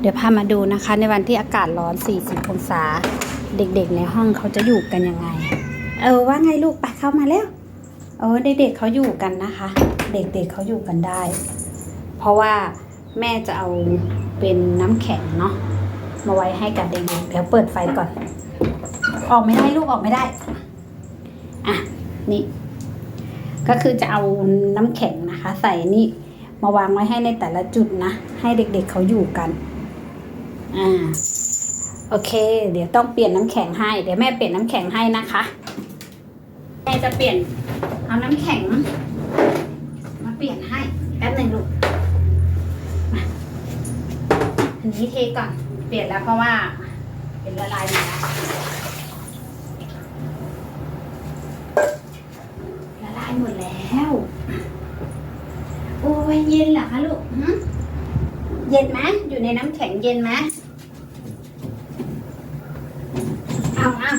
เดี๋ยวพามาดูนะคะ ในวันที่อากาศร้อน 40 องศา เด็กๆ ในห้องเขาจะอยู่กันยังไง เออว่าไงลูกไปเข้ามาแล้วเออเด็กๆเขาอยู่กันนะคะ เด็กๆเขาอยู่กันได้ เพราะว่าแม่จะเอาเป็นน้ำแข็งเนาะมาไว้ให้กับเด็กๆเดี๋ยวเปิดไฟก่อน ออกไม่ได้ลูกออกไม่ได้อะนี่ ก็คือจะเอาน้ำแข็งนะคะ ใส่นี่มาวางไว้ให้ในแต่ละจุดนะ ให้เด็กๆเขาอยู่กัน อ่าโอเค เดี๋ยวต้องเปลี่ยนน้ำแข็งให้ เดี๋ยวแม่เปลี่ยนน้ำแข็งให้นะคะแม่จะเปลี่ยนเอาน้ำแข็ง มาเปลี่ยนให้แป๊บหนึ่งลูกมาอันนี้เทก่อนเปลี่ยนแล้วเพราะว่า เป็นละลายหมดแล้วละลายหมดแล้ว โอ้ยเย็นเหรอคะลูกหึ เย็นไหมอยู่ในน้ำแข็งเย็นไหมเอาเอา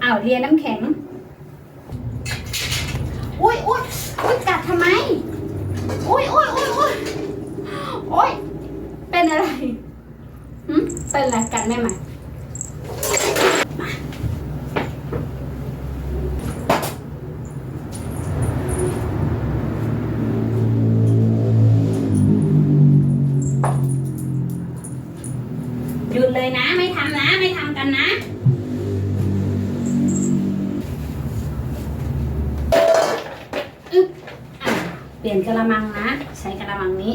เอาเรียนน้ำแข็ง อุ้ยอุ้ยอุ้ยกัดทำไม อุ้ยอุ้ยอุ้ยอุ้ยอุ้ยเป็นอะไรหึเป็นอะไรกัดแม่ไหม หยุดเลยนะไม่ทำนะไม่ทำกันนะอึ๊บเปลี่ยนกระมังนะ ใช้กระมังนี้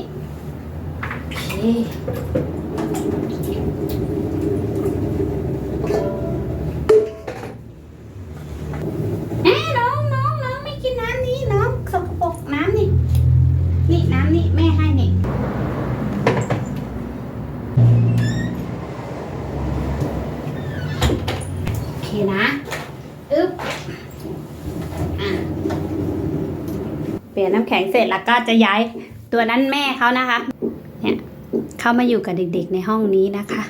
โอเคเอ้ยน้องน้องน้องไม่กินน้ำนี้น้องสกปรกน้ำนี่ นี่น้ำนี่แม่ให้นี่ โอเค นะอึ๊บเปลี่ยนน้ำแข็งเสร็จแล้วก็จะย้ายตัวนั้นแม่เขานะคะ เนี่ยเข้ามาอยู่กับเด็กๆในห้องนี้นะคะ